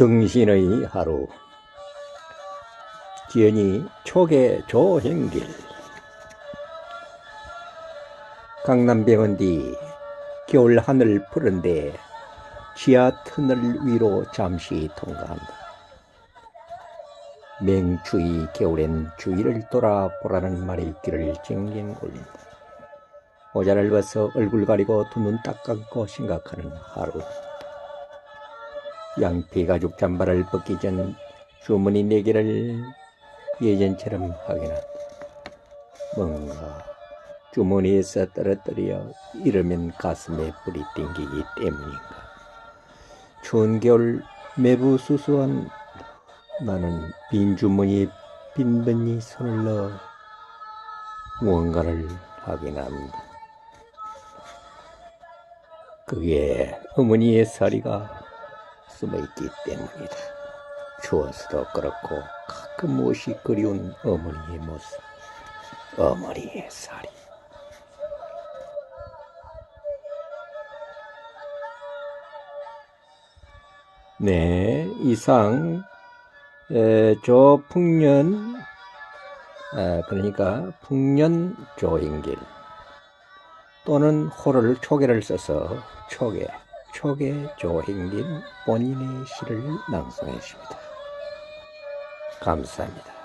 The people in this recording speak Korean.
등신의 하루 기현이 초계 조행길 강남병원 뒤 겨울 하늘 푸른데 지하 터널 위로 잠시 통과한다. 맹추위 겨울엔 주위를 돌아보라는 말이 귀를 징징 울린다. 모자를 벗어 얼굴 가리고 두 눈 딱 감고 생각하는 하루. 양피 가죽 잠바를 벗기 전 주머니 네 개를 예전처럼 확인한다. 뭔가 주머니에서 떨어뜨려 이러면 가슴에 불이 땡기기 때문인가. 추운 겨울 매부 수수한 나는 빈 주머니에 빈번히 손을 넣어 무언가를 확인합니다. 그게 어머니의 사리가 숨어있기 때문이다. 추워서도 그렇고 가끔 무엇이 그리운 어머니의 모습, 어머니의 사리. 네, 이상 에, 조 풍년 아, 그러니까 풍년 조인길 또는 호를 초계를 써서 초계 초계 조행님 본인의 시를 낭송했습니다. 감사합니다.